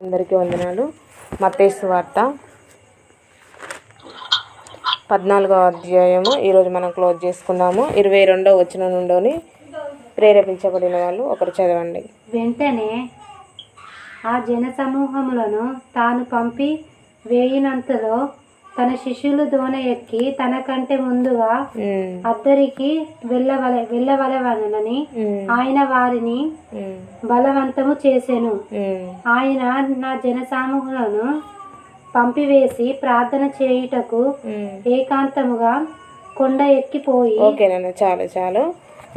అందరికీ వందనాలు. మత్తేసు వార్త పద్నాలుగో అధ్యాయము. ఈరోజు మనం క్లోజ్ చేసుకున్నాము. ఇరవై రెండో వచ్చిన నుండోని ప్రేరేపించబడిన వాళ్ళు ఒకరు చదవండి. వెంటనే ఆ జన సమూహములను తాను పంపి వేయినంతలో తన శిష్యులు దోణ ఎక్కి తనకంటే ముందుగా అద్దరికి వెళ్ళవలె వెళ్ళవలవనని ఆయన వారిని బలవంతము చేసెను. ఆయన నా జనసమూహములను పంపివేసి ప్రార్థన చేయుటకు. ఏకాంతముగా కొండ ఎక్కిపోయి ఓకేనండి చాలు చాలు.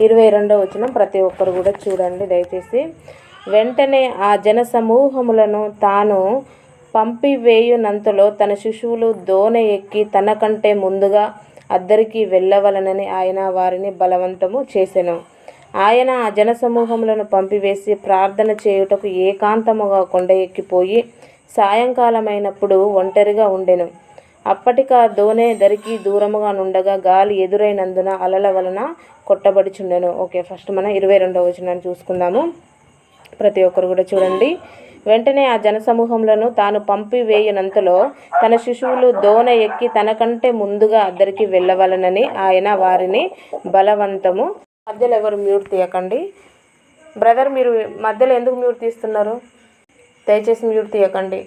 ఇరవై రెండో వచ్చిన ప్రతి ఒక్కరు కూడా చూడండి దయచేసి. వెంటనే ఆ జన సమూహములను తాను పంపివేయునంతలో తన శిశువులు దోణె ఎక్కి తనకంటే ముందుగా అద్దరికి వెళ్ళవలనని ఆయన వారిని బలవంతము చేసెను. ఆయన ఆ జన సమూహములను పంపివేసి ప్రార్థన చేయుటకు ఏకాంతముగా కొండ ఎక్కిపోయి సాయంకాలమైనప్పుడు ఒంటరిగా ఉండెను. అప్పటికా దోనె దరికి దూరముగా నుండగా గాలి ఎదురైనందున అలల వలన కొట్టబడిచుండెను. ఓకే ఫస్ట్ మనం ఇరవై రెండవ వచనాన్ని చూసుకుందాము. ప్రతి ఒక్కరు కూడా చూడండి. వెంటనే ఆ జనసమూహములను తాను పంపివేయనంతలో తన శిశువులు దోన ఎక్కి తనకంటే ముందుగా అద్దరికి వెళ్ళవలనని ఆయన వారిని బలవంతము. మధ్యలో ఎవరు మ్యూట్ తీయకండి. బ్రదర్ మీరు మధ్యలో ఎందుకు మ్యూట్ తీస్తున్నారు? దయచేసి మ్యూట్ తీయకండి.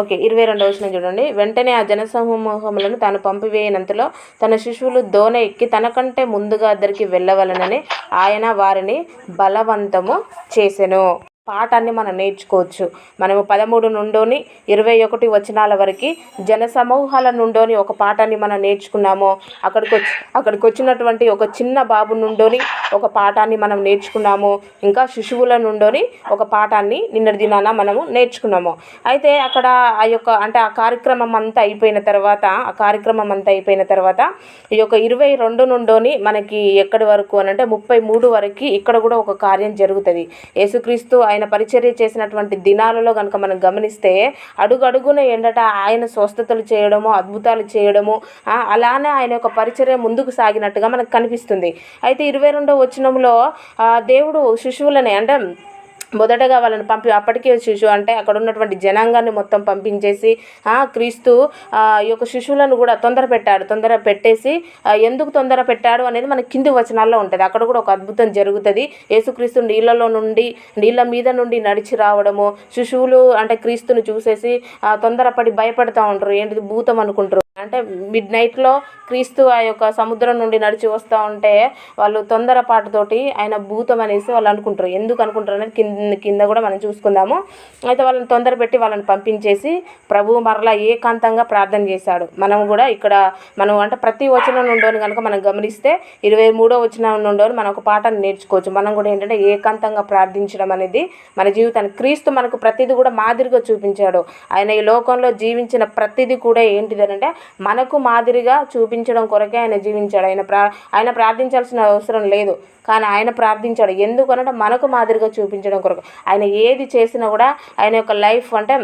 ఓకే ఇరవై రెండవ వచ్చిన చూడండి. వెంటనే ఆ జనసమూహములను తాను పంపివేయనంతలో తన శిశువులు దోన ఎక్కి తనకంటే ముందుగా అద్దరికి వెళ్ళవలనని ఆయన వారిని బలవంతము చేసెను. పాఠాన్ని మనం నేర్చుకోవచ్చు. మనము పదమూడు నుండోని ఇరవై ఒకటి వచనాల వరకు జన సమూహాల నుండోని ఒక పాఠాన్ని మనం నేర్చుకున్నాము. అక్కడికి వచ్చి అక్కడికి వచ్చినటువంటి ఒక చిన్న బాబు నుండోని ఒక పాఠాన్ని మనం నేర్చుకున్నాము. ఇంకా శిశువుల నుండోని ఒక పాఠాన్ని నిన్నటి దినాన మనము నేర్చుకున్నాము. అయితే అక్కడ ఆ యొక్క అంటే ఆ కార్యక్రమం అంతా అయిపోయిన తర్వాత ఆ కార్యక్రమం అంతా అయిపోయిన తర్వాత ఈ యొక్క ఇరవై రెండు నుండోని మనకి ఎక్కడి వరకు అని అంటే ముప్పై మూడు వరకు ఇక్కడ కూడా ఒక కార్యం జరుగుతుంది. యేసుక్రీస్తు ఆయన పరిచర్య చేసినటువంటి దినాలలో కనుక మనం గమనిస్తే అడుగడుగున ఏంటట ఆయన స్వస్థతలు చేయడము అద్భుతాలు చేయడము అలానే ఆయన యొక్క పరిచర్య ముందుకు సాగినట్టుగా మనకు కనిపిస్తుంది. అయితే ఇరవై రెండో వచనంలో దేవుడు శిశువులని అంటే మొదటగా వాళ్ళని పంపి అప్పటికే శిశువు అంటే అక్కడ ఉన్నటువంటి జనాంగాన్ని మొత్తం పంపించేసి క్రీస్తు ఈ యొక్క శిశువులను కూడా తొందర పెట్టాడు తొందర పెట్టేసి ఎందుకు తొందర పెట్టాడు అనేది మన కింది వచనాల్లో ఉంటుంది. అక్కడ కూడా ఒక అద్భుతం జరుగుతుంది. యేసుక్రీస్తు నీళ్ళలో నుండి నీళ్ళ మీద నుండి నడిచి రావడము శిశువులు అంటే క్రీస్తుని చూసేసి తొందరపడి భయపడతా ఉంటారు. ఏంటిది? భూతం అనుకుంటారు. అంటే మిడ్ నైట్లో క్రీస్తు ఆ యొక్క సముద్రం నుండి నడిచి వస్తూ ఉంటే వాళ్ళు తొందరపాటుతోటి ఆయన భూతం అనేసి వాళ్ళు అనుకుంటారు. ఎందుకు అనుకుంటారు అనేది కింద కింద కూడా మనం చూసుకుందాము. అయితే వాళ్ళని తొందర పెట్టి వాళ్ళని పంపించేసి ప్రభువు మరలా ఏకాంతంగా ప్రార్థన చేశాడు. మనం కూడా ఇక్కడ మనం అంటే ప్రతి వచనం నుండోని కనుక మనం గమనిస్తే ఇరవై మూడో వచనం నుండోని మనం ఒక పాఠాన్ని నేర్చుకోవచ్చు. మనం కూడా ఏంటంటే ఏకాంతంగా ప్రార్థించడం అనేది మన జీవితాన్ని క్రీస్తు మనకు ప్రతిదీ కూడా మాదిరిగా చూపించాడు. ఆయన ఈ లోకంలో జీవించిన ప్రతిదీ కూడా ఏంటిది అంటే మనకు మాదిరిగా చూపించడం కొరకే ఆయన జీవించాడు. ఆయన ప్రా ఆయన ప్రార్థించాల్సిన అవసరం లేదు. కానీ ఆయన ప్రార్థించాడు. ఎందుకనంటే మనకు మాదిరిగా చూపించడం కొరకు. ఆయన ఏది చేసినా కూడా ఆయన యొక్క లైఫ్ అంటే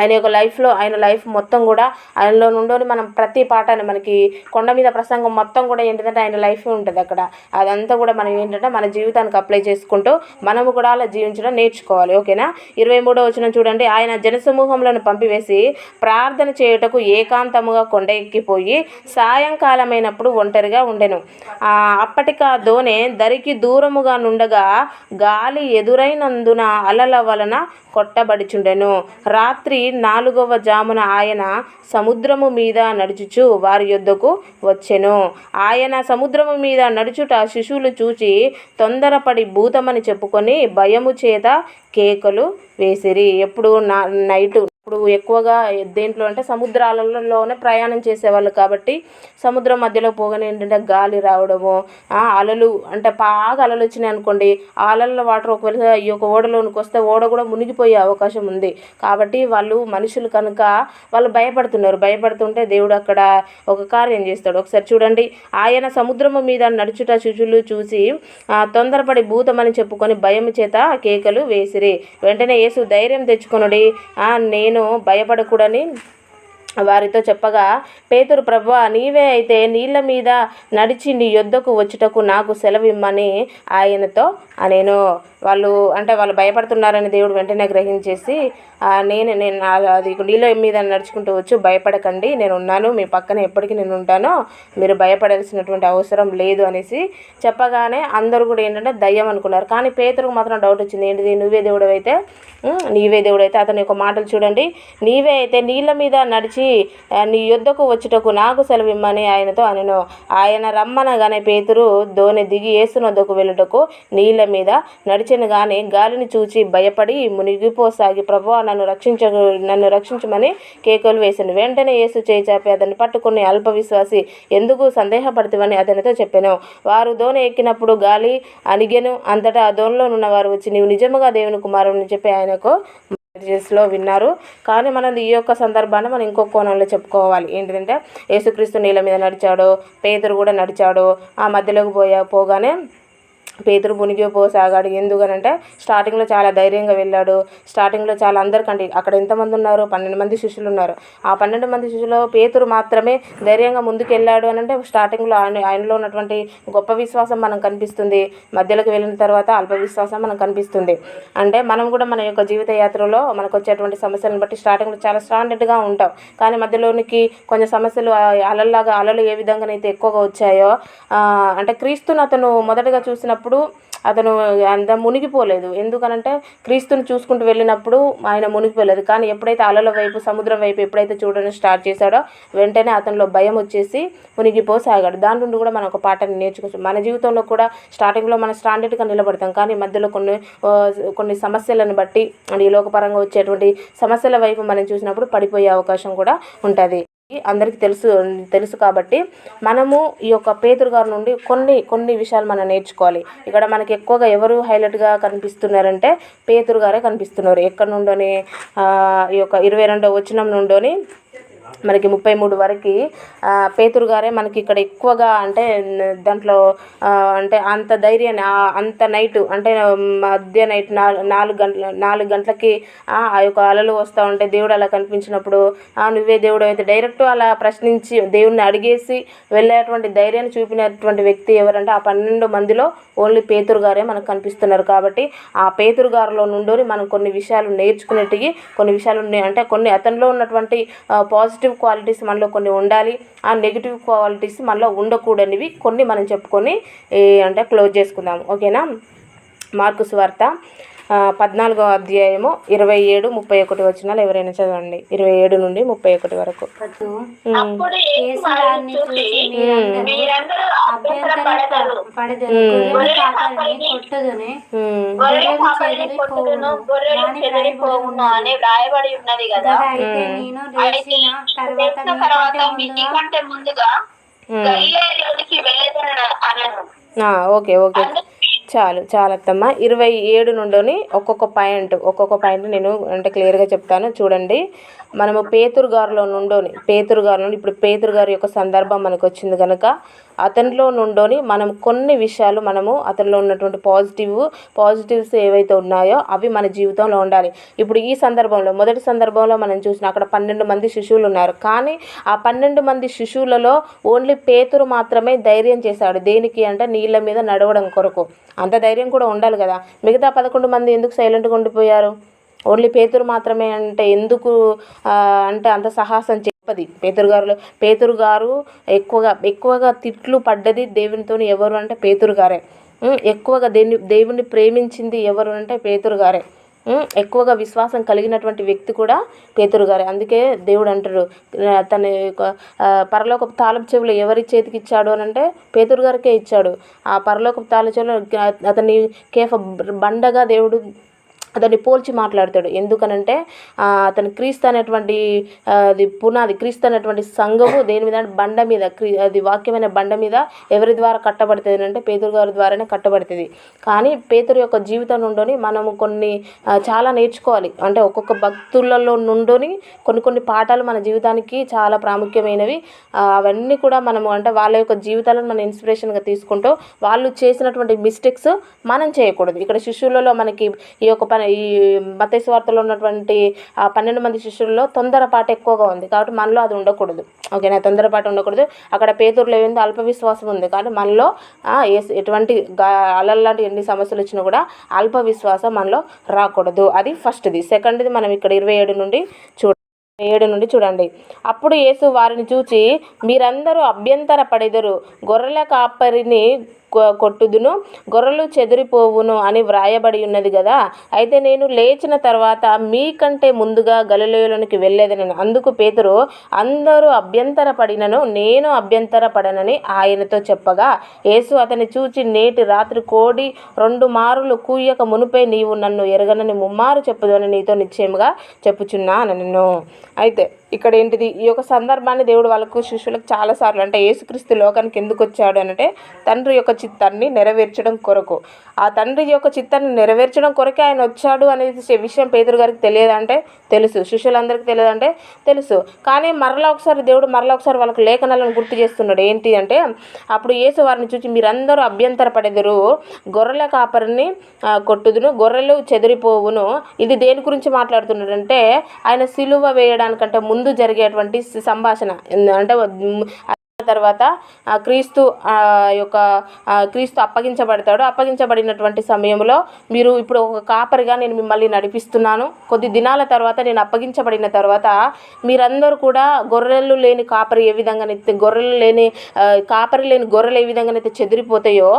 ఆయన యొక్క లైఫ్లో ఆయన లైఫ్ మొత్తం కూడా ఆయనలో నుండి మనం ప్రతి పాఠాన్ని మనకి కొండ మీద ప్రసంగం మొత్తం కూడా ఏంటంటే ఆయన లైఫ్ ఉంటుంది అక్కడ. అదంతా కూడా మనం ఏంటంటే మన జీవితానికి అప్లై చేసుకుంటూ మనము కూడా అలా జీవించడం నేర్చుకోవాలి. ఓకేనా ఇరవై మూడో వచ్చిన చూడండి. ఆయన జనసమూహంలోని పంపివేసి ప్రార్థన చేయుటకు ఏకాంతముగా కొండ ఎక్కిపోయి సాయంకాలమైనప్పుడు ఒంటరిగా ఉండెను. ఆ, అప్పటికా దోనె దరికి దూరముగా నుండగా గాలి ఎదురైనందున అలల వలన కొట్టబడిచుండెను. రాత్రి నాలుగవ జామున ఆయన సముద్రము మీద నడుచుచు వారి యొద్దకు వచ్చెను. ఆయన సముద్రము మీద నడుచుట శిశువులు చూచి తొందరపడి భూతమని చెప్పుకొని భయము చేత కేకలు వేసిరి. ఎప్పుడు నా నైట్ ఇప్పుడు ఎక్కువగా దేంట్లో అంటే సముద్రాలలోనే ప్రయాణం చేసేవాళ్ళు కాబట్టి సముద్రం మధ్యలో పోగానే ఏంటంటే గాలి రావడము అలలు అంటే బాగా అలలు వచ్చినాయి అనుకోండి. ఆ అలల వాటర్ ఒకవేళ ఈ యొక్క ఓడలోనికి వస్తే ఓడ కూడా మునిగిపోయే అవకాశం ఉంది. కాబట్టి వాళ్ళు మనుషులు కనుక వాళ్ళు భయపడుతున్నారు. భయపడుతుంటే దేవుడు అక్కడ ఒక కార్యం చేస్తాడు. ఒకసారి చూడండి. ఆయన సముద్రము మీద నడుచుట శిశువులు చూసి తొందరపడి భూతమని చెప్పుకొని భయం చేత కేకలు వేసి వెంటనే యేసు ధైర్యం తెచ్చుకొనుడి. ఆ, నేను భయపడకూడని వారితో చెప్పగా పేతురు ప్రభా నీవే అయితే నీళ్ళ మీద నడిచి నీ యొద్దకు వచ్చుటకు నాకు సెలవిమ్మని ఆయనతో నేను వాళ్ళు అంటే వాళ్ళు భయపడుతున్నారని దేవుడు వెంటనే గ్రహించేసి నేను నేను అది నీళ్ళ మీద నడుచుకుంటూ వచ్చు భయపడకండి నేను ఉన్నాను మీ పక్కన ఎప్పటికీ నేను ఉంటానో మీరు భయపడాల్సినటువంటి అవసరం లేదు అనేసి చెప్పగానే అందరూ కూడా ఏంటంటే దయ్యం అనుకున్నారు. కానీ పేతురుకు మాత్రం డౌట్ వచ్చింది ఏంటిది నువ్వే దేవుడు అయితే నీవే దేవుడు అయితే అతని యొక్క మాటలు చూడండి నీవే అయితే నీళ్ళ మీద నడిచి వచ్చి నీ యుద్ధకు వచ్చుటకు నాకు సెలవిమ్మని ఆయనతో అనెను. ఆయన రమ్మనగానే పేతురు దోణి దిగి ఏసునొద్దకు వెళ్ళుటకు నీళ్ళ మీద నడిచిన గాని గాలిని చూచి భయపడి మునిగిపోసాగి ప్రభువా నన్ను రక్షించ నన్ను రక్షించమని కేకలు వేసాను. వెంటనే యేసు చేయి చాపి అతన్ని పట్టుకుని అల్ప విశ్వాసి ఎందుకు సందేహపడుతువని అతనితో చెప్పాను. వారు దోణి ఎక్కినప్పుడు గాలి అణిగెను. అంతటా ఆ దోణిలో ఉన్న వారు వచ్చి నీవు నిజముగా దేవుని కుమారుని చెప్పి ఆయనకు లో విన్నారు. కానీ మనం ఈ యొక్క సందర్భాన్ని మనం ఇంకో కోణంలో చెప్పుకోవాలి. ఏంటంటే యేసుక్రీస్తు నీళ్ళ మీద నడిచాడు పేదరు కూడా నడిచాడు ఆ మధ్యలోకి పోయా పోగానే పేతురు మునిగిపోసాగాడు ఎందుకనంటే స్టార్టింగ్లో చాలా ధైర్యంగా వెళ్ళాడు. స్టార్టింగ్లో చాలా అందరికంటే అక్కడ ఎంతమంది ఉన్నారు? పన్నెండు మంది శిష్యులు ఉన్నారు. ఆ పన్నెండు మంది శిష్యులు పేతురు మాత్రమే ధైర్యంగా ముందుకు వెళ్ళాడు అని అంటే స్టార్టింగ్లో ఆయన ఆయనలో ఉన్నటువంటి గొప్ప విశ్వాసం మనం కనిపిస్తుంది. మధ్యలోకి వెళ్ళిన తర్వాత అల్ప విశ్వాసం మనకు కనిపిస్తుంది. అంటే మనం కూడా మన యొక్క జీవిత యాత్రలో మనకు వచ్చేటువంటి సమస్యలను బట్టి స్టార్టింగ్లో చాలా స్టాండర్డ్గా ఉంటాం. కానీ మధ్యలోనికి కొంచెం సమస్యలు అలల్లాగా అలలు ఏ విధంగానైతే ఎక్కువగా వచ్చాయో అంటే క్రీస్తును అతను మొదటగా చూసినప్పుడు అతను అంత మునిగిపోలేదు. ఎందుకనంటే క్రీస్తుని చూసుకుంటూ వెళ్ళినప్పుడు ఆయన మునిగిపోలేదు. కానీ ఎప్పుడైతే అలల వైపు సముద్రం వైపు ఎప్పుడైతే చూడడం స్టార్ట్ చేశాడో వెంటనే అతనిలో భయం వచ్చేసి మునిగిపోసాగాడు. దాని నుండి కూడా మనం ఒక పాఠాన్ని నేర్చుకోవచ్చు. మన జీవితంలో కూడా స్టార్టింగ్లో మనం స్టాండర్డ్గా నిలబడతాం. కానీ మధ్యలో కొన్ని కొన్ని సమస్యలను బట్టి ఈ లోకపరంగా వచ్చేటువంటి సమస్యల వైపు మనం చూసినప్పుడు పడిపోయే అవకాశం కూడా ఉంటుంది. అందరికీ తెలుసు తెలుసు కాబట్టి మనము ఈ యొక్క పేతురు గారి నుండి కొన్ని కొన్ని విషయాలు మనం నేర్చుకోవాలి. ఇక్కడ మనకి ఎక్కువగా ఎవరు హైలైట్గా కనిపిస్తున్నారంటే పేతురు గారే కనిపిస్తున్నారు. ఎక్కడి నుండోని ఈ యొక్క ఇరవై రెండో వచనం నుండోని మనకి ముప్పై మూడు వరకు పేతురు గారే మనకి ఇక్కడ ఎక్కువగా అంటే దాంట్లో అంటే అంత ధైర్యాన్ని అంత నైట్ అంటే మధ్య నైట్ నాలుగు నాలుగు గంటల నాలుగు గంటలకి ఆ యొక్క అలలు వస్తూ ఉంటే దేవుడు అలా కనిపించినప్పుడు "ఆ, నువ్వే దేవుడు అయితే డైరెక్ట్ అలా ప్రశ్నించి దేవుడిని అడిగేసి వెళ్ళేటువంటి ధైర్యాన్ని చూపినటువంటి వ్యక్తి ఎవరంటే ఆ పన్నెండు మందిలో ఓన్లీ పేతురు గారే మనకు కనిపిస్తున్నారు. కాబట్టి ఆ పేతురు గారిలో నుండి మనం కొన్ని విషయాలు నేర్చుకునేటివి కొన్ని విషయాలు ఉన్నాయి అంటే కొన్ని అతనిలో ఉన్నటువంటి పాజిటివ్ క్వాలిటీస్ మనలో కొన్ని ఉండాలి ఆ నెగిటివ్ క్వాలిటీస్ మనలో ఉండకూడనివి కొన్ని మనం చెప్పుకొని అంటే క్లోజ్ చేసుకుందాం. ఓకేనా? మార్కు వార్త పద్నాలుగో అధ్యాయము ఇరవై ఏడు ముప్పై ఒకటి వచనాలు ఎవరైనా చదవండి. ఇరవై ఏడు నుండి ముప్పై ఒకటి వరకు. Okay okay. చాలు చాలత్తమ్మ ఇరవై ఏడు నుండి ఒక్కొక్క పాయింట్ ఒక్కొక్క పాయింట్ నేను అంటే క్లియర్గా చెప్తాను. చూడండి. మనము పేతురు గారిలో నుండోని పేతురు గారి నుండి ఇప్పుడు పేతురు గారి యొక్క సందర్భం మనకు వచ్చింది కనుక అతనిలో నుండోని మనం కొన్ని విషయాలు మనము అతనిలో ఉన్నటువంటి పాజిటివ్ పాజిటివ్స్ ఏవైతే ఉన్నాయో అవి మన జీవితంలో ఉండాలి. ఇప్పుడు ఈ సందర్భంలో మొదటి సందర్భంలో మనం చూసిన అక్కడ పన్నెండు మంది శిశువులు ఉన్నారు. కానీ ఆ పన్నెండు మంది శిశువులలో ఓన్లీ పేతురు మాత్రమే ధైర్యం చేశాడు. దేనికి అంటే నీళ్ళ మీద నడవడం కొరకు. అంత ధైర్యం కూడా ఉండాలి కదా. మిగతా పదకొండు మంది ఎందుకు సైలెంట్గా ఉండిపోయారు? ఓన్లీ పేతురు మాత్రమే అంటే ఎందుకు అంటే అంత సాహసం చెప్పది. పేతురు గారు పేతురు గారు ఎక్కువగా ఎక్కువగా తిట్లు పడ్డది దేవునితో ఎవరు అంటే పేతురు గారే. ఎక్కువగా దేవుని దేవుని ప్రేమించింది ఎవరు అంటే పేతురు గారే. ఎక్కువగా విశ్వాసం కలిగినటువంటి వ్యక్తి కూడా పేతురు గారే. అందుకే దేవుడు అంటాడు తన యొక్క పరలోకపు తాళపు చెవులు ఎవరి చేతికి ఇచ్చాడు అని అంటే పేతురు గారికే ఇచ్చాడు. ఆ పరలోక తాళపు చెవులు అతని కేఫ బండగా దేవుడు అతన్ని పోల్చి మాట్లాడతాడు. ఎందుకనంటే అతను క్రీస్తు అనేటువంటి అది పునాది క్రీస్తు అనేటువంటి సంఘము దేని మీద అంటే బండ మీద క్రీ అది వాక్యమైన బండ మీద ఎవరి ద్వారా కట్టబడుతుంది అంటే పేతురు గారి ద్వారానే కట్టబడుతుంది. కానీ పేతురు యొక్క జీవితం నుండి మనము కొన్ని చాలా నేర్చుకోవాలి. అంటే ఒక్కొక్క భక్తులలో నుండి కొన్ని కొన్ని పాఠాలు మన జీవితానికి చాలా ప్రాముఖ్యమైనవి. అవన్నీ కూడా మనము అంటే వాళ్ళ యొక్క జీవితాలను మనం ఇన్స్పిరేషన్గా తీసుకుంటూ వాళ్ళు చేసినటువంటి మిస్టేక్స్ మనం చేయకూడదు. ఇక్కడ శిష్యులలో మనకి ఈ యొక్క ఈ మతేసు వార్తలో ఉన్నటువంటి ఆ పన్నెండు మంది శిష్యుల్లో తొందరపాటు ఎక్కువగా ఉంది. కాబట్టి మనలో అది ఉండకూడదు. ఓకేనా? తొందరపాటు ఉండకూడదు. అక్కడ పేదూరులో ఏంది అల్ప విశ్వాసం ఉంది. కానీ మనలో ఎటువంటి అలల్లాంటి ఎన్ని సమస్యలు వచ్చినా కూడా అల్ప విశ్వాసం మనలో రాకూడదు. అది ఫస్ట్ది. సెకండ్ది మనం ఇక్కడ ఇరవై ఏడు నుండి చూడ ఏడు నుండి చూడండి. అప్పుడు యేసు వారిని చూచి మీరందరూ అభ్యంతర పడెదరు గొర్రెల కాపరిని కొట్టుదును గొర్రెలు చెదిరిపోవును అని వ్రాయబడి ఉన్నది కదా అయితే నేను లేచిన తర్వాత మీకంటే ముందుగా గలిలోనికి వెళ్ళేదనని. అందుకు పేతురు అందరూ అభ్యంతర పడినను నేను అభ్యంతర పడనని ఆయనతో చెప్పగా యేసు అతని చూచి నేటి రాత్రి కోడి రెండు మారులు కూయక మునుపే నీవు నన్ను ఎరగనని ముమ్మారు చెప్పుదని నీతో నిశ్చయముగా చెప్పుచున్నాను అయితే ఇక్కడ ఏంటిది? ఈ యొక్క సందర్భాన్ని దేవుడు వాళ్ళకు శిష్యులకు చాలాసార్లు అంటే యేసుక్రీస్తు లోకానికి ఎందుకు వచ్చాడు అంటే తండ్రి యొక్క చిత్తాన్ని నెరవేర్చడం కొరకు. ఆ తండ్రి యొక్క చిత్తాన్ని నెరవేర్చడం కొరకే ఆయన వచ్చాడు అనేది విషయం పేదరు గారికి తెలియదంటే తెలుసు. శిష్యులందరికీ తెలియదంటే తెలుసు. కానీ మరలా ఒకసారి దేవుడు మరలా ఒకసారి వాళ్ళకి లేఖనాలను గుర్తు చేస్తున్నాడు. ఏంటి అంటే అప్పుడు యేసు వారిని చూసి మీరందరూ అభ్యంతర పడెదరు గొర్రెల కాపరిని కొట్టుదును గొర్రెలు చెదిరిపోవును. ఇది దేని గురించి మాట్లాడుతున్నాడంటే ఆయన సిలువ వేయడానికంటే ముందు ముందు జరిగేటువంటి సంభాషణ. ఎందు- అంటే తర్వాత క్రీస్తు యొక్క క్రీస్తు అప్పగించబడతాడు. అప్పగించబడినటువంటి సమయంలో మీరు ఇప్పుడు ఒక కాపరిగా నేను మిమ్మల్ని నడిపిస్తున్నాను. కొద్ది దినాల తర్వాత నేను అప్పగించబడిన తర్వాత మీరందరూ కూడా గొర్రెలు లేని కాపరి ఏ విధంగానైతే గొర్రెలు లేని కాపరి లేని గొర్రెలు ఏ విధంగానైతే చెదిరిపోతాయో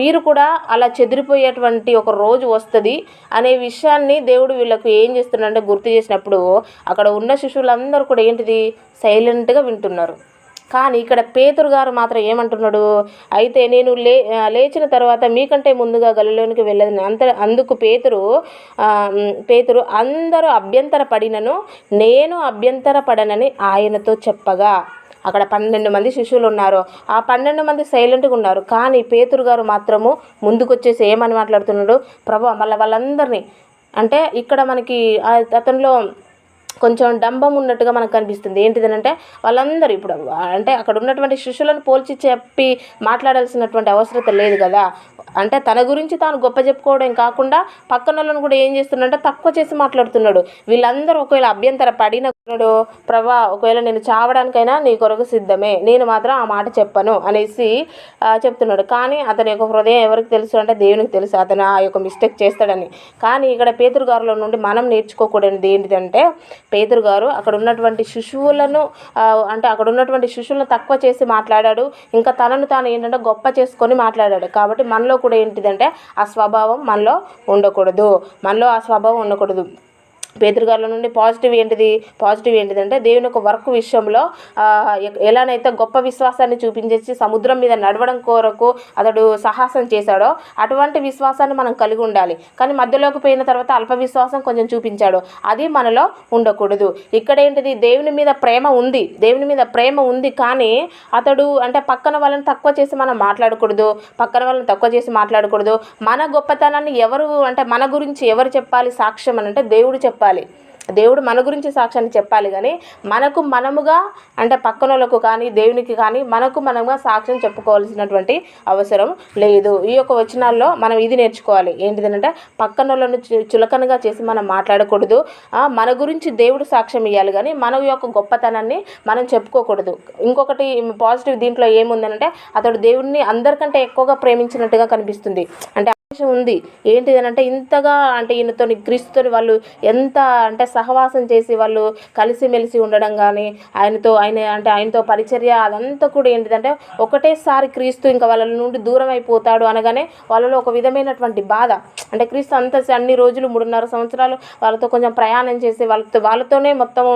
మీరు కూడా అలా చెదిరిపోయేటువంటి ఒక రోజు వస్తుంది. అనే విషయాన్ని దేవుడు వీళ్ళకు ఏం చేస్తున్నాడంటే గుర్తు చేసినప్పుడు అక్కడ ఉన్న శిశువులందరూ కూడా ఏంటిది? సైలెంట్గా వింటున్నారు. కానీ ఇక్కడ పేతురు గారు మాత్రం ఏమంటున్నాడు? అయితే నేను లే లేచిన తర్వాత మీకంటే ముందుగా గలిలోనికి వెళ్ళదని అంత అందుకు పేతురు పేతురు అందరూ అభ్యంతర పడినను నేను అభ్యంతర పడనని ఆయనతో చెప్పగా. అక్కడ పన్నెండు మంది శిష్యులు ఉన్నారు. ఆ పన్నెండు మంది సైలెంట్గా ఉన్నారు. కానీ పేతురు గారు మాత్రము ముందుకొచ్చేసి ఏమని మాట్లాడుతున్నాడు? ప్రభా మళ్ళీ వాళ్ళందరినీ అంటే ఇక్కడ మనకి అతనిలో కొంచెం డంబం ఉన్నట్టుగా మనకు కనిపిస్తుంది. ఏంటిదనంటే వాళ్ళందరూ ఇప్పుడు అంటే అక్కడ ఉన్నటువంటి శిష్యులను పోల్చి చెప్పి మాట్లాడాల్సినటువంటి అవసరత లేదు కదా. అంటే తన గురించి తాను గొప్ప చెప్పుకోవడం కాకుండా పక్కన వాళ్ళని కూడా ఏం చేస్తున్నాడంటే తక్కువ చేసి మాట్లాడుతున్నాడు. వీళ్ళందరూ ఒకవేళ అభ్యంతర పడినడు ప్రభా ఒకవేళ నేను చావడానికైనా నీ కొరకు సిద్ధమే నేను మాత్రం ఆ మాట చెప్పను అనేసి చెప్తున్నాడు. కానీ అతని యొక్క హృదయం ఎవరికి తెలుసు అంటే దేవునికి తెలుసు. అతను ఆ యొక్క మిస్టేక్ చేస్తాడని. కానీ ఇక్కడ పేతురుగారులో నుండి మనం నేర్చుకోకూడనిది ఏంటిదంటే పేతురుగారు అక్కడ ఉన్నటువంటి శిశువులను అంటే అక్కడ ఉన్నటువంటి శిశువులను తక్కువ చేసి మాట్లాడాడు. ఇంకా తనను తాను ఏంటంటే గొప్ప చేసుకొని మాట్లాడాడు. కాబట్టి మనలో కూడా ఏంటిదంటే ఆ స్వభావం మనలో ఉండకూడదు. మనలో ఆ స్వభావం ఉండకూడదు. పేదరికాల నుండి పాజిటివ్ ఏంటిది? పాజిటివ్ ఏంటిదంటే దేవుని యొక్క వర్క్ విషయంలో ఎలానైతే గొప్ప విశ్వాసాన్ని చూపించేసి సముద్రం మీద నడవడం కొరకు అతడు సాహసం చేశాడో అటువంటి విశ్వాసాన్ని మనం కలిగి ఉండాలి. కానీ మధ్యలోకి పోయిన తర్వాత అల్ప విశ్వాసం కొంచెం చూపించాడు. అది మనలో ఉండకూడదు. ఇక్కడ ఏంటిది? దేవుని మీద ప్రేమ ఉంది. దేవుని మీద ప్రేమ ఉంది కానీ అతడు అంటే పక్కన వాళ్ళని తక్కువ చేసి మనం మాట్లాడకూడదు. పక్కన వాళ్ళని తక్కువ చేసి మాట్లాడకూడదు. మన గొప్పతనాన్ని ఎవరు అంటే మన గురించి ఎవరు చెప్పాలి సాక్ష్యం అని అంటే దేవుడు చెప్పాలి. దేవుడు మన గురించి సాక్ష్యాన్ని చెప్పాలి కానీ మనకు మనముగా అంటే పక్కనోళ్ళకు కానీ దేవునికి కానీ మనకు మనముగా సాక్ష్యం చెప్పుకోవాల్సినటువంటి అవసరం లేదు. ఈ యొక్క వచనాల్లో మనం ఇది నేర్చుకోవాలి. ఏంటిదంటే పక్కనోళ్ళను చులకనగా చేసి మనం మాట్లాడకూడదు. మన గురించి దేవుడు సాక్ష్యం ఇవ్వాలి కానీ మన యొక్క గొప్పతనాన్ని మనం చెప్పుకోకూడదు. ఇంకొకటి పాజిటివ్ దీంట్లో ఏముందనంటే అతడు దేవుడిని అందరికంటే ఎక్కువగా ప్రేమించినట్టుగా కనిపిస్తుంది. అంటే అవకాశం ఉంది. ఏంటిది అంటే ఇంతగా అంటే ఈయనతో క్రీస్తుతో వాళ్ళు ఎంత అంటే సహవాసం చేసి వాళ్ళు కలిసిమెలిసి ఉండడం కానీ ఆయనతో ఆయన అంటే ఆయనతో పరిచర్య అదంతా కూడా ఏంటిదంటే ఒకటేసారి క్రీస్తు ఇంకా వాళ్ళ నుండి దూరం అయిపోతాడు అనగానే వాళ్ళలో ఒక విధమైనటువంటి బాధ. అంటే క్రీస్తు అంత అన్ని రోజులు మూడున్నర సంవత్సరాలు వాళ్ళతో కొంచెం ప్రయాణం చేసి వాళ్ళతో వాళ్ళతోనే మొత్తం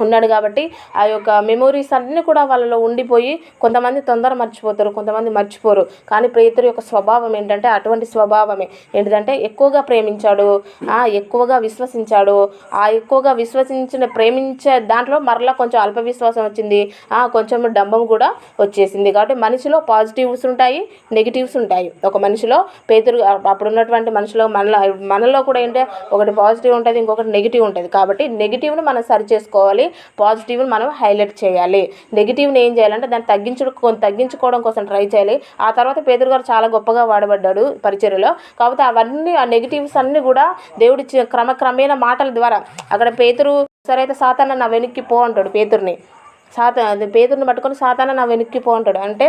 ఉన్నాడు కాబట్టి ఆ యొక్క మెమోరీస్ అన్నీ కూడా వాళ్ళలో ఉండిపోయి కొంతమంది తొందర మర్చిపోతారు కొంతమంది మర్చిపోరు. కానీ ప్రేతురు యొక్క స్వభావం ఏంటంటే అటువంటి స్వభావమే. ఏంటిదంటే ఎక్కువగా ప్రేమించాడు ఆ, ఎక్కువగా విశ్వసించాడు ఆ ఎక్కువగా విశ్వసించిన ప్రేమించే దాంట్లో మరలా కొంచెం అల్ప విశ్వాసం వచ్చింది ఆ, కొంచెం డంబం కూడా వచ్చేసింది. కాబట్టి మనిషిలో పాజిటివ్స్ ఉంటాయి నెగిటివ్స్ ఉంటాయి. ఒక మనిషిలో పేతురు అప్పుడు ఉన్నటువంటి మనిషిలో మనలో మనలో కూడా ఏంటంటే ఒకటి పాజిటివ్ ఉంటుంది ఇంకొకటి నెగిటివ్ ఉంటుంది. కాబట్టి నెగిటివ్ను మనం సరి చేసుకోవాలి చేయాలి. పాజిటివ్ని మనం హైలైట్ చేయాలి. నెగిటివ్ని ఏం చేయాలంటే దాన్ని తగ్గించు తగ్గించుకోవడం కోసం ట్రై చేయాలి. ఆ తర్వాత పేదరు గారు చాలా గొప్పగా వాడబడ్డాడు పరిచర్యలో. కాకపోతే అవన్నీ ఆ నెగిటివ్స్ అన్నీ కూడా దేవుడి క్రమక్రమేణ మాటల ద్వారా. అక్కడ పేతురు సరైతే సాతాన నా వెనక్కి పో అంటాడు పేతుర్ని. సాత పేతుర్ని పట్టుకొని సాతాన నా వెనక్కి పో అంటాడు. అంటే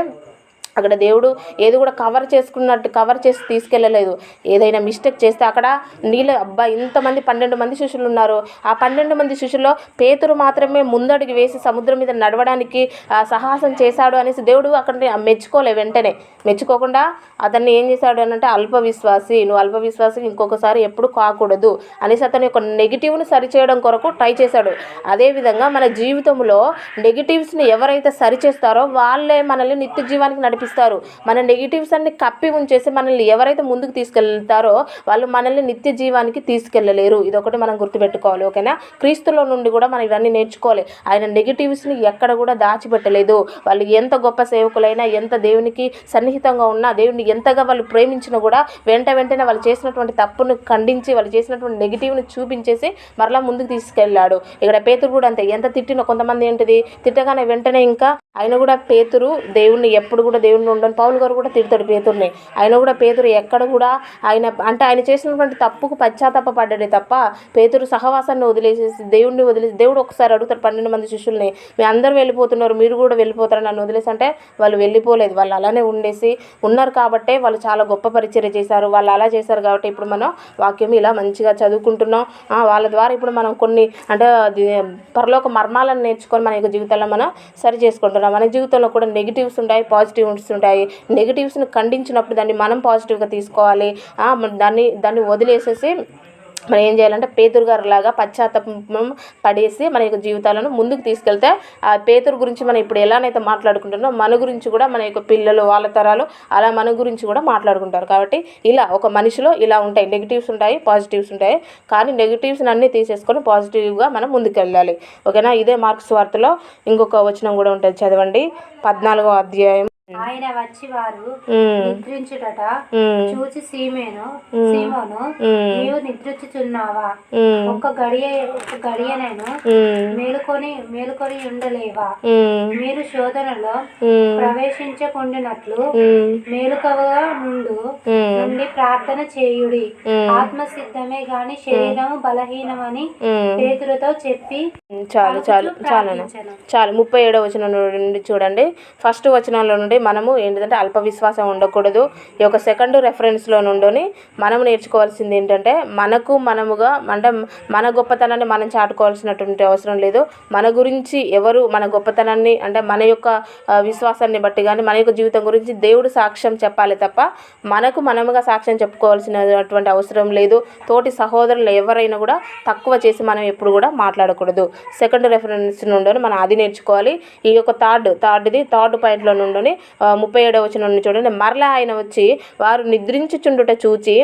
అక్కడ దేవుడు ఏది కూడా కవర్ చేసుకున్నట్టు కవర్ చేసి తీసుకెళ్ళలేదు. ఏదైనా మిస్టేక్ చేస్తే అక్కడ నీళ్ళ అబ్బా ఇంతమంది పన్నెండు మంది శిష్యులు ఉన్నారు. ఆ పన్నెండు మంది శిష్యుల్లో పేతురు మాత్రమే ముందడుగు వేసి సముద్రం మీద నడవడానికి సాహసం చేశాడు అనేసి దేవుడు అక్కడ మెచ్చుకోలే వెంటనే. మెచ్చుకోకుండా అతన్ని ఏం చేశాడు అని అంటే అల్ప విశ్వాసి నువ్వు అల్ప విశ్వాసి ఇంకొకసారి ఎప్పుడు కాకూడదు అనేసి అతని యొక్క నెగిటివ్ని సరిచేయడం కొరకు ట్రై చేశాడు. అదేవిధంగా మన జీవితంలో నెగిటివ్స్ని ఎవరైతే సరిచేస్తారో వాళ్ళే మనల్ని నిత్య జీవానికి నడిపి చూపిస్తారు మన నెగిటివ్స్ అన్ని కప్పి ఉంచేసి మనల్ని ఎవరైతే ముందుకు తీసుకెళ్తారో వాళ్ళు మనల్ని నిత్య జీవానికి తీసుకెళ్ళలేరు ఇదొకటి మనం గుర్తుపెట్టుకోవాలి ఓకేనా? క్రీస్తులో నుండి కూడా మనం ఇవన్నీ నేర్చుకోవాలి. ఆయన నెగిటివ్స్ని ఎక్కడ కూడా దాచిపెట్టలేదు. వాళ్ళు ఎంత గొప్ప సేవకులైనా ఎంత దేవునికి సన్నిహితంగా ఉన్నా దేవుని ఎంతగా వాళ్ళు ప్రేమించినా కూడా వెంట వెంటనే వాళ్ళు చేసినటువంటి తప్పును ఖండించి వాళ్ళు చేసినటువంటి నెగిటివ్ని చూపించేసి మరలా ముందుకు తీసుకెళ్ళాడు ఇక్కడ పేతురు కూడా అంతే ఎంత తిట్టినా కొంతమంది ఏంటిది? తిట్టగానే వెంటనే ఇంకా ఆయన కూడా పేతురు దేవుణ్ణి ఎప్పుడు కూడా దేవుణ్ణి ఉండని పౌలు గారు కూడా తిడతాడు పేతుర్ని. ఆయన కూడా పేతురు ఎక్కడ కూడా ఆయన అంటే ఆయన చేసినటువంటి తప్పుకు పశ్చాత్తాప పడ్డాడే తప్ప పేతురు సహవాసాన్ని వదిలేసేసి దేవుణ్ణి వదిలేసి దేవుడు ఒకసారి అడుగుతాడు పన్నెండు మంది శిష్యుల్ని మీ అందరూ వెళ్ళిపోతున్నారు మీరు కూడా వెళ్ళిపోతారు నన్ను వదిలేసి అంటే వాళ్ళు వెళ్ళిపోలేదు. వాళ్ళు అలానే ఉండేసి ఉన్నారు కాబట్టే వాళ్ళు చాలా గొప్ప పరిచర్య చేశారు. వాళ్ళు అలా చేశారు కాబట్టి ఇప్పుడు మనం వాక్యం ఇలా మంచిగా చదువుకుంటున్నాం. వాళ్ళ ద్వారా ఇప్పుడు మనం కొన్ని అంటే పరలోక మర్మాలను నేర్చుకొని మన యొక్క జీవితంలో మనం సరి చేసుకుంటున్నాం. మన జీవితంలో కూడా నెగిటివ్స్ ఉంటాయి పాజిటివ్స్ ఉంటాయి. నెగిటివ్స్ని ఖండించినప్పుడు దాన్ని మనం పాజిటివ్గా తీసుకోవాలి. దాన్ని దాన్ని వదిలేసేసి మనం ఏం చేయాలంటే పేతురు గారు లాగా పశ్చాత్తాపం పడేసి మన యొక్క జీవితాలను ముందుకు తీసుకెళ్తే ఆ పేతురు గురించి మనం ఇప్పుడు ఎలానైతే మాట్లాడుకుంటున్నామో మన గురించి కూడా మన యొక్క పిల్లలు వాళ్ళ తరాలు అలా మన గురించి కూడా మాట్లాడుకుంటారు. కాబట్టి ఇలా ఒక మనిషిలో ఇలా ఉంటాయి. నెగిటివ్స్ ఉంటాయి పాజిటివ్స్ ఉంటాయి. కానీ నెగిటివ్స్ని అన్నీ తీసేసుకొని పాజిటివ్గా మనం ముందుకు వెళ్ళాలి ఓకేనా? ఇదే మార్క్స్ వార్తలో ఇంకొక వచనం కూడా ఉంటుంది. చదవండి. పద్నాలుగో అధ్యాయం ఆయన వచ్చి వారు నిద్రించుటట. ఉమ్, చూసి సీమేను సీమోను నీవు నిద్రించుచున్నావా? ఒక్క గడియ ఒక్క గడియనైను ఉమ్, మేలుకొని మేలుకొని ఉండలేవా? మీరు శోధనలో ప్రవేశించకుండినట్లు మేలుకవగా నుండు నుండి ప్రార్థన చేయుడి. ఆత్మ సిద్ధమే గాని శరీరము బలహీనమని. పేతులతో చెప్పి చాలు చాలు చాలు ప్రార్థించెను. చాలు ముప్పై ఏడో వచనం నుండి చూడండి. ఫస్ట్ వచనంలో నుండి మనము ఏంటంటే అల్ప విశ్వాసం ఉండకూడదు. ఈ యొక్క సెకండ్ రెఫరెన్స్లో నుండి మనం నేర్చుకోవాల్సింది ఏంటంటే మనకు మనముగా అంటే మన గొప్పతనాన్ని మనం చాటుకోవాల్సినటువంటి అవసరం లేదు. మన గురించి ఎవరు మన గొప్పతనాన్ని అంటే మన యొక్క విశ్వాసాన్ని బట్టి కానీ మన యొక్క జీవితం గురించి దేవుడు సాక్ష్యం చెప్పాలి తప్ప మనకు మనముగా సాక్ష్యం చెప్పుకోవాల్సినటువంటి అవసరం లేదు. తోటి సహోదరులు ఎవరైనా కూడా తక్కువ చేసి మనం ఎప్పుడు కూడా మాట్లాడకూడదు. సెకండ్ రెఫరెన్స్ నుండి మనం అది నేర్చుకోవాలి. ఈ యొక్క థర్డ్ థర్డ్ది థర్డ్ పాయింట్లో నుండి ముప్పై ఏడవ వచ్చిన చూడండి. మరలా ఆయన వచ్చి వారు నిద్రించుచుండుట చూచి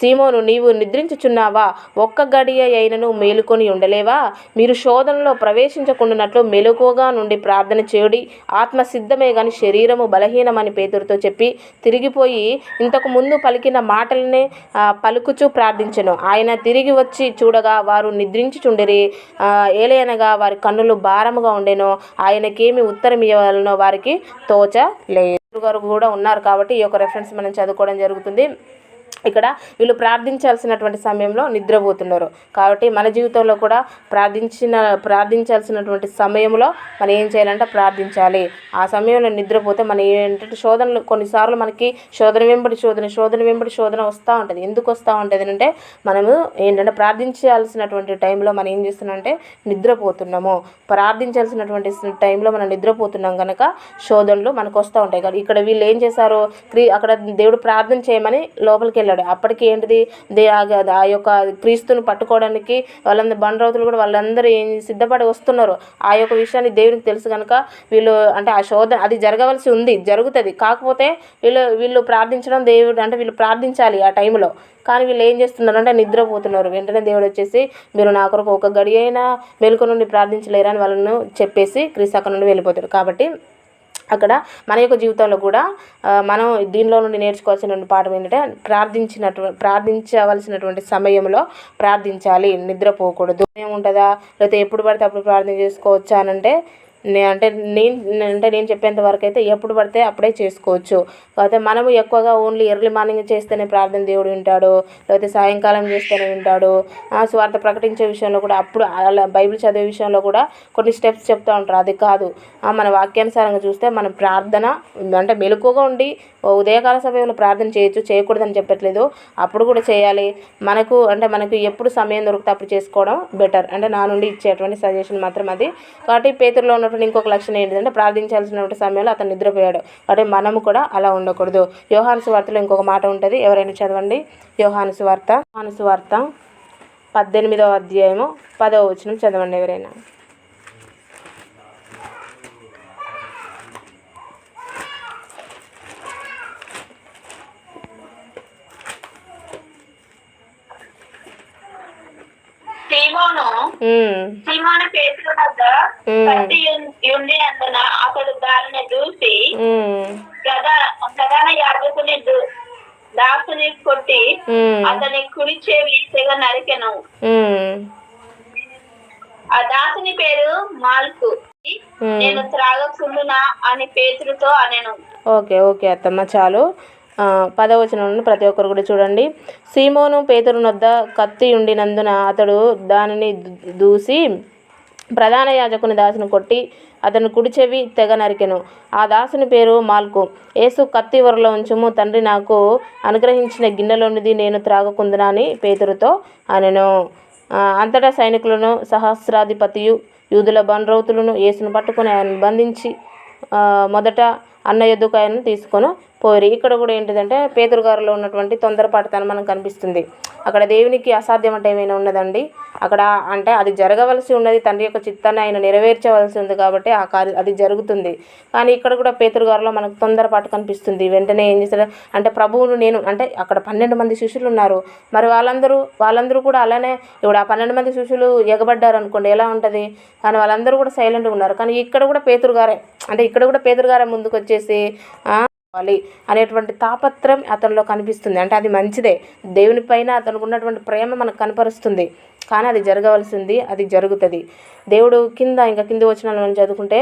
సీమోను నీవు నిద్రించుచున్నావా? ఒక్క గడియ అయినను మేలుకొని ఉండలేవా? మీరు శోధనలో ప్రవేశించకుండానట్లు మెలకువగా నుండి ప్రార్థన చేయుడి. ఆత్మ సిద్ధమే శరీరము బలహీనమని పేతురుతో చెప్పి తిరిగిపోయి ఇంతకు ముందు పలికిన మాటలనే పలుకుచూ ప్రార్థించను. ఆయన తిరిగి వచ్చి చూడగా వారు నిద్రించుచుండిరి. ఏలే ఏలయనగా వారి కన్నులు భారముగా ఉండెను ఆయనకేమి ఉత్తరం ఇవ్వాలనో వారికి తోచలేదు. గారు కూడా ఉన్నారు కాబట్టి ఈ యొక్క రెఫరెన్స్ మనం చదువుకోవడం జరుగుతుంది. ఇక్కడ వీళ్ళు ప్రార్థించాల్సినటువంటి సమయంలో నిద్రపోతున్నారు. కాబట్టి మన జీవితంలో కూడా ప్రార్థించిన ప్రార్థించాల్సినటువంటి సమయంలో మనం ఏం చేయాలంటే ప్రార్థించాలి. ఆ సమయంలో నిద్రపోతే మనం ఏంటంటే శోధనలు కొన్నిసార్లు మనకి శోధన వెంబడి శోధన శోధన వెంబడి శోధన వస్తూ ఉంటుంది. ఎందుకు వస్తూ ఉంటుంది అంటే మనము ఏంటంటే ప్రార్థించాల్సినటువంటి టైంలో మనం ఏం చేస్తున్నామంటే నిద్రపోతున్నాము. ప్రార్థించాల్సినటువంటి టైంలో మనం నిద్రపోతున్నాం కనుక శోధనలు మనకు వస్తూ ఉంటాయి. ఇక్కడ వీళ్ళు ఏం చేశారు? క్రీ అక్కడ దేవుడు ప్రార్థన చేయమని లోపలికి వెళ్ళాడు అప్పటికి ఏంటిది? ఆ యొక్క క్రీస్తుని పట్టుకోవడానికి వాళ్ళందరూ బండరౌతులు కూడా వాళ్ళందరూ ఏం సిద్ధపడి వస్తున్నారు. ఆ యొక్క విషయాన్ని దేవునికి తెలుసు కనుక వీళ్ళు అంటే ఆ శోధన అది జరగవలసి ఉంది జరుగుతుంది. కాకపోతే వీళ్ళు వీళ్ళు ప్రార్థించడం దేవుడు అంటే వీళ్ళు ప్రార్థించాలి ఆ టైంలో. కానీ వీళ్ళు ఏం చేస్తున్నారు అంటే నిద్రపోతున్నారు. వెంటనే దేవుడు వచ్చేసి మీరు నా కొరకు ఒక గడి అయినా మెలకు నుండి ప్రార్థించలేరని వాళ్ళను చెప్పేసి క్రీస్తు అక్కడ నుండి వెళ్ళిపోతారు కాబట్టి అక్కడ మన యొక్క జీవితంలో కూడా మనం దీనిలో నుండి నేర్చుకోవాల్సిన పాఠం ఏంటంటే ప్రార్థించినటు ప్రార్థించవలసినటువంటి సమయంలో ప్రార్థించాలి నిద్రపోకూడదు. ఏముంటుందా? లేకపోతే ఎప్పుడు పడితే అప్పుడు ప్రార్థన చేసుకోవచ్చా అనంటే అంటే నే అంటే నేను అంటే నేను చెప్పేంత వరకు అయితే ఎప్పుడు పడితే అప్పుడే చేసుకోవచ్చు. కాకపోతే మనము ఎక్కువగా ఓన్లీ ఎర్లీ మార్నింగ్ చేస్తేనే ప్రార్థన దేవుడు వింటాడు లేకపోతే సాయంకాలం చేస్తేనే వింటాడు. ఆ స్వార్థ ప్రకటించే విషయంలో కూడా అప్పుడు అలా బైబిల్ చదివే విషయంలో కూడా కొన్ని స్టెప్స్ చెప్తూ ఉంటారు. అది కాదు. ఆ, మన వాక్యానుసారంగా చూస్తే మనం ప్రార్థన అంటే మెలకుగా ఉండి ఉదయకాల సమయంలో ప్రార్థన చేయొచ్చు చేయకూడదని చెప్పట్లేదు. అప్పుడు కూడా చేయాలి. మనకు అంటే మనకు ఎప్పుడు సమయం దొరికితే అప్పుడు చేసుకోవడం బెటర్. అంటే నా నుండి ఇచ్చేటువంటి సజెషన్ మాత్రం అది. కాబట్టి పేతుల్లో ఉన్నటువంటి ఇంకొక లక్షణం ఏంటంటే ప్రార్థించాల్సినటువంటి సమయంలో అతను నిద్రపోయాడు. అంటే మనము కూడా అలా ఉండకూడదు. యోహాను సువార్తలో ఇంకొక మాట ఉంటుంది. ఎవరైనా చదవండి. యోహాను సువార్త. యోహాను సువార్త పద్దెనిమిదవ అధ్యాయము పదవ వచనం చదవండి ఎవరైనా. సీమోను. సీమోను. కత్తి ఉం- ఉండి అందున అతడు దానిని చూసి ప్రధాన యాజకుని దాసుని కొట్టి అతని కుడి చెవి తెగ నరికెను. ఆ దాసుని పేరు మాల్కు. నేను త్రాగకుండునా అని పేతురుతో అనెను. ఓకే ఓకే అత్తమ్మ చాలు. ఆ, పదవచనం ప్రతి ఒక్కరు కూడా చూడండి. సీమోను పేతురునొద్ద కత్తి ఉండినందున అతడు దానిని దూసి ప్రధాన యాజకుని దాసును కొట్టి అతను కుడి చెవి తెగ నరికెను. ఆ దాసుని పేరు మాల్కు. ఏసు కత్తి వరలో ఉంచుము. తండ్రి నాకు అనుగ్రహించిన గిన్నెలోనిది నేను త్రాగకుందునా అని పేతురుతో అనెను. అంతటా సైనికులను సహస్రాధిపతియు యూదుల బండ్రౌతులను యేసును పట్టుకొని ఆయన బంధించి మొదట అన్న ఎద్దుకు ఆయనను తీసుకొని. కోరి ఇక్కడ కూడా ఏంటిదంటే పేతురు గారిలో ఉన్నటువంటి తొందరపాటుతనం మనకు కనిపిస్తుంది. అక్కడ దేవునికి అసాధ్యం అంటే ఏమైనా ఉన్నదండి? అక్కడ అంటే అది జరగవలసి ఉన్నది తండ్రి యొక్క చిత్తాన్ని ఆయన నెరవేర్చవలసి ఉంది కాబట్టి ఆ కార్య అది జరుగుతుంది. కానీ ఇక్కడ కూడా పేతురు గారిలో మనకు తొందరపాటు కనిపిస్తుంది. వెంటనే ఏం చేశాడు? అంటే ప్రభువును నేను అంటే అక్కడ పన్నెండు మంది శిష్యులు ఉన్నారు. మరి వాళ్ళందరూ వాళ్ళందరూ కూడా అలానే ఇప్పుడు ఆ పన్నెండు మంది శిష్యులు ఎగబడ్డారు అనుకోండి ఎలా ఉంటుంది? కానీ వాళ్ళందరూ కూడా సైలెంట్గా ఉన్నారు. కానీ ఇక్కడ కూడా పేతురు గారే అంటే ఇక్కడ కూడా పేతురు గారే ముందుకు వచ్చేసి అనేటువంటి తాపత్రయం అతనిలో కనిపిస్తుంది. అంటే అది మంచిదే. దేవుని పైన అతనికి ఉన్నటువంటి ప్రేమ మనకు కనపరుస్తుంది. కానీ అది జరగవలసింది అది జరుగుతుంది. దేవుడు కింద ఇంకా కింద వచ్చిన మనం చదువుకుంటే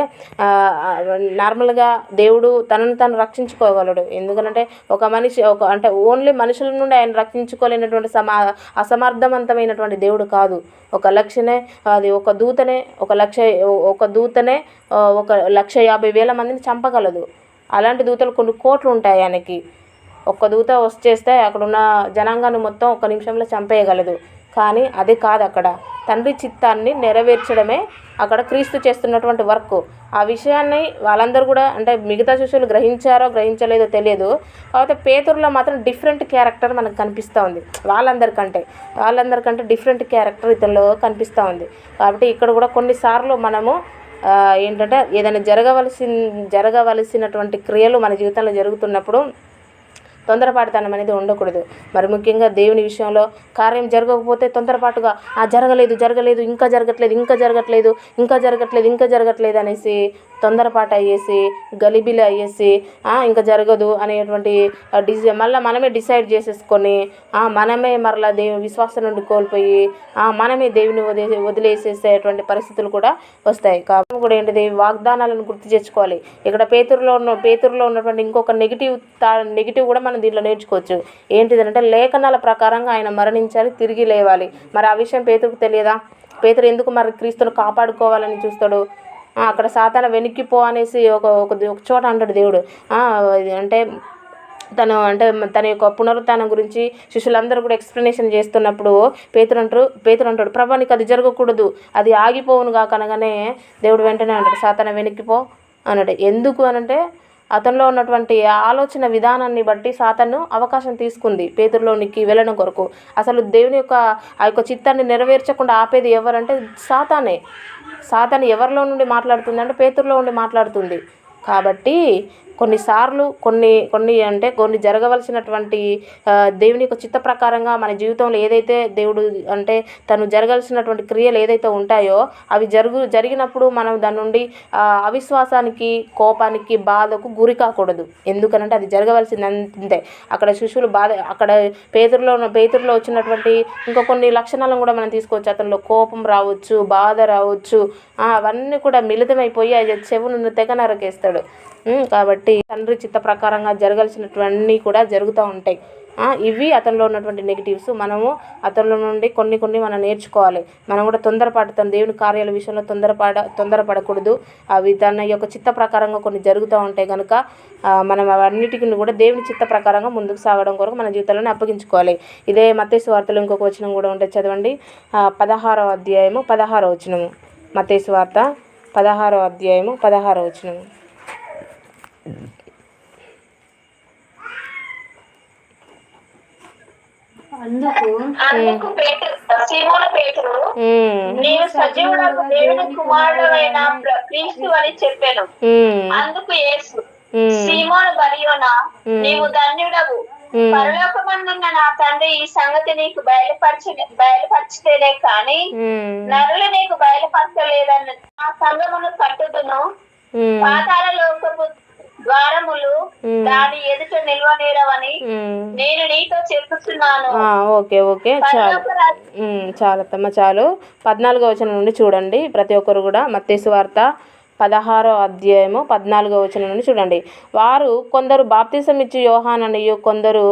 నార్మల్గా దేవుడు తనను తాను రక్షించుకోగలడు. ఎందుకంటే ఒక మనిషి ఒక అంటే ఓన్లీ మనుషుల నుండి ఆయన రక్షించుకోలేనటువంటి సమా అసమర్థవంతమైనటువంటి దేవుడు కాదు. ఒక లక్షనే అది ఒక దూతనే ఒక లక్ష ఒక దూతనే ఒక లక్ష యాభై వేల మందిని చంపగలదు. అలాంటి దూతలు కొన్ని కోట్లు ఉంటాయి ఆయనకి. ఒక్క దూత వచ్చేస్తే అక్కడున్న జనాంగాన్ని మొత్తం ఒక్క నిమిషంలో చంపేయగలదు. కానీ అది కాదు అక్కడ. తండ్రి చిత్తాన్ని నెరవేర్చడమే అక్కడ క్రీస్తు చేస్తున్నటువంటి వర్క్. ఆ విషయాన్ని వాళ్ళందరూ కూడా అంటే మిగతా శిష్యులు గ్రహించారో గ్రహించలేదో తెలియదు. కాకపోతే పేతురులో మాత్రం డిఫరెంట్ క్యారెక్టర్ మనకు కనిపిస్తూ ఉంది. వాళ్ళందరికంటే. వాళ్ళందరికంటే డిఫరెంట్ క్యారెక్టర్ ఇతనిలో కనిపిస్తూ ఉంది. కాబట్టి ఇక్కడ కూడా కొన్నిసార్లు మనము ఏంటంటే ఏదైనా జరగవలసి జరగవలసినటువంటి క్రియలు మన జీవితంలో జరుగుతున్నప్పుడు తొందరపాటుతనం అనేది ఉండకూడదు. మరి ముఖ్యంగా దేవుని విషయంలో కార్యం జరగకపోతే తొందరపాటుగా ఆ జరగలేదు జరగలేదు ఇంకా జరగట్లేదు ఇంకా జరగట్లేదు ఇంకా జరగట్లేదు ఇంకా జరగట్లేదు అనేసి తొందరపాటు అయ్యేసి గలిబిలి అయ్యేసి ఇంకా జరగదు అనేటువంటి డిసి మళ్ళీ మనమే డిసైడ్ చేసేసుకొని మనమే మరలా దేవు విశ్వాసం నుండి కోల్పోయి మనమే దేవుని వదిలే వదిలేసేసేటువంటి పరిస్థితులు కూడా వస్తాయి. కాబట్టి కూడా ఏంటిది వాగ్దానాలను గుర్తు తెచ్చుకోవాలి ఇక్కడ పేతురులో ఉన్న పేతురులో ఉన్నటువంటి ఇంకొక నెగిటివ్ నెగిటివ్ కూడా మనం దీంట్లో నేర్చుకోవచ్చు. ఏంటిదంటే లేఖనాల ప్రకారంగా ఆయన మరణించాలి తిరిగి లేవాలి. మరి ఆ విషయం పేతురుకు తెలియదా? పేతురు ఎందుకు మరి క్రీస్తును కాపాడుకోవాలని చూస్తాడు? అక్కడ సాతాన వెనక్కిపో అనేసి ఒక ఒక చోట అంటాడు దేవుడు. అంటే తను అంటే తన యొక్క పునరుత్నం గురించి శిష్యులందరూ కూడా ఎక్స్ప్లెనేషన్ చేస్తున్నప్పుడు పేతురు అంటారు పేతురు అంటాడు ప్రభా నీకు అది జరగకూడదు. అది ఆగిపోవును కాక అనగానే దేవుడు వెంటనే అంటాడు సాతాన వెనక్కిపో అన్నాడు. ఎందుకు అనంటే అతనిలో ఉన్నటువంటి ఆలోచన విధానాన్ని బట్టి సాతను అవకాశం తీసుకుంది పేతుల్లోనికి వెళ్ళడం కొరకు. అసలు దేవుని యొక్క ఆ యొక్క చిత్తాన్ని నెరవేర్చకుండా ఆపేది ఎవరంటే సాతానే. సాతాను ఎవరిలో నుండి మాట్లాడుతుంది అంటే పేతురులో ఉండి మాట్లాడుతుంది. కాబట్టి కొన్నిసార్లు కొన్ని కొన్ని అంటే కొన్ని జరగవలసినటువంటి దేవుని యొక్క చిత్త ప్రకారంగా మన జీవితంలో ఏదైతే దేవుడు అంటే తను జరగాల్సినటువంటి క్రియలు ఏదైతే ఉంటాయో అవి జరుగు జరిగినప్పుడు మనం దాని నుండి అవిశ్వాసానికి కోపానికి బాధకు గురి కాకూడదు. ఎందుకనంటే అది జరగవలసింది అంతే అక్కడ శిశువులు బాధ అక్కడ పేదరిలో ఉన్న పేదరిలో వచ్చినటువంటి ఇంకా కొన్ని లక్షణాలను కూడా మనం తీసుకోవచ్చు. అతనిలో కోపం రావచ్చు బాధ రావచ్చు అవన్నీ కూడా మిళితమైపోయి అది చెవును తెగ నరకేస్తాడు. కాబట్టి తండ్రి చిత్త ప్రకారంగా జరగాల్సినటువన్నీ కూడా జరుగుతూ ఉంటాయి. ఇవి అతనిలో ఉన్నటువంటి నెగిటివ్స్ మనము అతనిలో నుండి కొన్ని కొన్ని మనం నేర్చుకోవాలి. మనం కూడా తొందరపాటుతాం దేవుని కార్యాల విషయంలో తొందరపడ తొందరపడకూడదు. అవి తన యొక్క చిత్త ప్రకారంగా కొన్ని జరుగుతూ ఉంటాయి కనుక మనం అవన్నిటిని కూడా దేవుని చిత్త ప్రకారంగా ముందుకు సాగడం కొరకు మన జీవితాలను అప్పగించుకోవాలి. ఇదే మతేసు వార్తలు ఇంకొక వచనం కూడా ఉంటే చదవండి. పదహారో అధ్యాయము పదహారో వచనము. మత్తేసు వార్త పదహారో అధ్యాయము పదహారో వచనము. అందుకు అందుకు పేతురు సీమోను పేతురు సజీవుడకు దేవుని కుమారుడైన క్రీస్తు అని చెప్పాను. అందుకు యేసు సీమోను బలియోన నీవు ధన్యుడవు. పరలోకమందున్న నా తండ్రి ఈ సంగతి నీకు బయలుపరచ బయలుపరచితేనే కానీ నరులు నీకు బయలుపరచలేదన్న నా సంగమును కట్టుదును. పాతాల లోకపు ద్వారములు దాని ఎదుట నిల్వనేరవని. నేను నీతో చెప్పుతున్నాను ఓకే ఓకే చాలు. ఉమ్, చాలత్తమ్మ చాలు. పద్నాలుగో వచనం నుండి చూడండి. ప్రతి ఒక్కరు కూడా మత్తేసు వార్త పదహారో అధ్యాయము పద్నాలుగో వచనం నుండి చూడండి. వారు కొందరు బాప్తిసం ఇచ్చి యోహాన్ అనియు కొందరు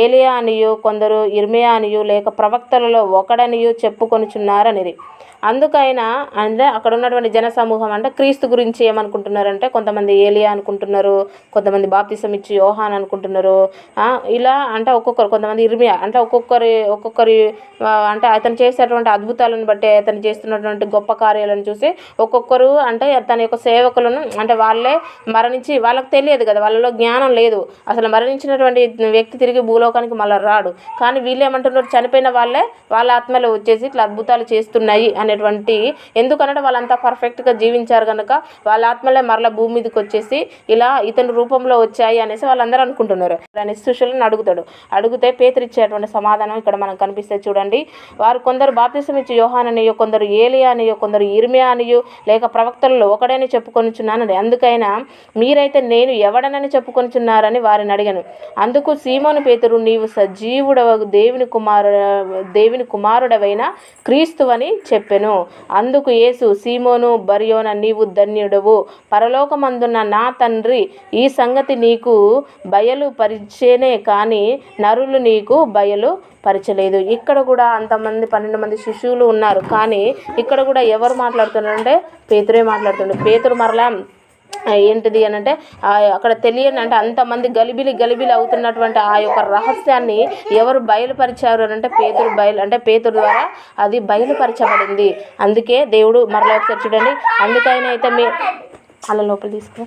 ఏలియా అనియు కొందరు ఇర్మియా అనియు లేక ప్రవక్తలలో ఒకడనియు చెప్పుకొనిచున్నారనిది అందుకైనా అంటే అక్కడ ఉన్నటువంటి జన సమూహం అంటే క్రీస్తు గురించి ఏమనుకుంటున్నారంటే కొంతమంది ఏలియా అనుకుంటున్నారు కొంతమంది బాప్తిసం ఇచ్చి యోహాన్ అనుకుంటున్నారు. ఇలా అంటే ఒక్కొక్కరు కొంతమంది ఇర్మియా అంటే ఒక్కొక్కరి ఒక్కొక్కరి అంటే అతను చేసేటువంటి అద్భుతాలను బట్టి అతను చేస్తున్నటువంటి గొప్ప కార్యాలను చూసి ఒక్కొక్కరు అంటే తన యొక్క సేవకులను అంటే వాళ్ళే మరణించి వాళ్ళకి తెలియదు కదా వాళ్ళలో జ్ఞానం లేదు. అసలు మరణించినటువంటి వ్యక్తి తిరిగి భూలోకానికి మళ్ళీ రాడు. కానీ వీళ్ళు ఏమంటున్నారు చనిపోయిన వాళ్ళే వాళ్ళ ఆత్మలో వచ్చేసి ఇట్లా అద్భుతాలు చేస్తున్నాయి అనేటువంటి ఎందుకనంటే వాళ్ళంతా పర్ఫెక్ట్గా జీవించారు కనుక వాళ్ళ ఆత్మలే మరల భూమి మీదకి వచ్చేసి ఇలా ఇతని రూపంలో వచ్చాయి అనేసి వాళ్ళందరూ అనుకుంటున్నారు. అని శిష్యులను అడుగుతాడు. అడిగితే పేతరిచ్చేటువంటి సమాధానం ఇక్కడ మనకు కనిపిస్తే చూడండి. వారు కొందరు బాప్తిసం ఇచ్చి యోహాన్ అనియో కొందరు ఏలియా అనియో కొందరు ఇర్మియా అనియో లేక ప్రవక్తలలో ఒక్కడని చెప్పుకొనిచున్నానని అందుకైనా మీరైతే నేను ఎవడనని చెప్పుకొనిచున్నారని వారిని అడిగాను. అందుకు సీమోను పేతురు నీవు సజీవుడ దేవుని కుమారు దేవుని కుమారుడవైన క్రీస్తువని చెప్పెను. అందుకు యేసు సీమోను బరియోన నీవు ధన్యుడవు. పరలోకమందున్న నా తండ్రి ఈ సంగతి నీకు బయలు పరిచేనే కానీ నరులు నీకు బయలు పరిచలేదు. ఇక్కడ కూడా అంతమంది పన్నెండు మంది శిశువులు ఉన్నారు. కానీ ఇక్కడ కూడా ఎవరు మాట్లాడుతున్నారంటే పేతురే మాట్లాడుతుండే. పేతురు మరలా ఏంటిది అని అంటే అక్కడ తెలియని అంటే అంతమంది గలిబిలి గలిబిలి అవుతున్నటువంటి ఆ యొక్క రహస్యాన్ని ఎవరు బయలుపరిచారు అని అంటే పేతురు బయలు అంటే పేతురు ద్వారా అది బయలుపరచబడింది. అందుకే దేవుడు మరలా ఒకసారి చూడండి. అందుకైనా అయితే మీ అలా లోపల తీసుకురా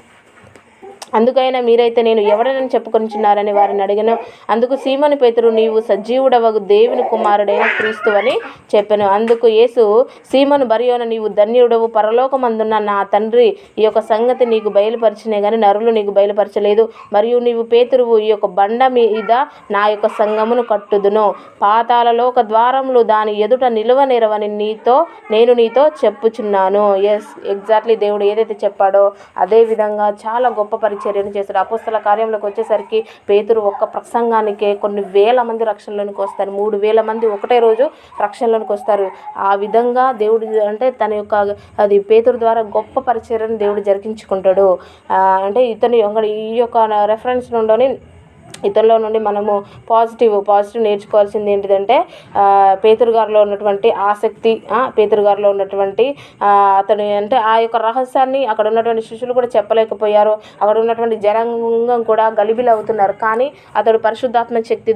అందుకైనా మీరైతే నేను ఎవడనని చెప్పుకొనిచున్నారని వారిని అడిగాను. అందుకు సీమని పేతురు నీవు సజీవుడవగు దేవుని కుమారుడైన క్రీస్తు అని చెప్పాను. అందుకు యేసు సీమను బరియోన నీవు ధన్యుడవు. పరలోకమందున్న నా తండ్రి ఈ యొక్క సంగతి నీకు బయలుపరిచినే కానీ నరులు నీకు బయలుపరచలేదు. మరియు నీవు పేతురువు ఈ యొక్క బండ మీద నా యొక్క సంగమును కట్టుదును. పాతాలలోక ద్వారములు దాని ఎదుట నిలువ నిరవని నీతో నేను నీతో చెప్పుచున్నాను. ఎస్ ఎగ్జాక్ట్లీ దేవుడు ఏదైతే చెప్పాడో అదే విధంగా చాలా గొప్ప పరి పరిచర్యను చేశాడు అపోస్తల కార్యంలోకి వచ్చేసరికి పేతురు ఒక్క ప్రసంగానికే కొన్ని వేల మంది రక్షణలోనికి వస్తారు. మూడు వేల మంది ఒకటే రోజు రక్షణలోనికి వస్తారు. ఆ విధంగా దేవుడు అంటే తన యొక్క అది పేతురు ద్వారా గొప్ప పరిచర్యను దేవుడు జరిగించుకుంటాడు. అంటే ఇతని ఈ యొక్క రెఫరెన్స్ నుండి ఇతరుల నుండి మనము పాజిటివ్ పాజిటివ్ నేర్చుకోవాల్సింది ఏంటిదంటే పేతురుగారిలో పేతురు గారిలో ఉన్నటువంటి ఆసక్తి పేతురుగారిలో పేతురు గారిలో ఉన్నటువంటి అతను అంటే ఆ యొక్క రహస్యాన్ని అక్కడ ఉన్నటువంటి శిష్యులు కూడా చెప్పలేకపోయారు. అక్కడ ఉన్నటువంటి జనాంగం కూడా గలిబిలి అవుతున్నారు కానీ అతడు పరిశుద్ధాత్మ శక్తి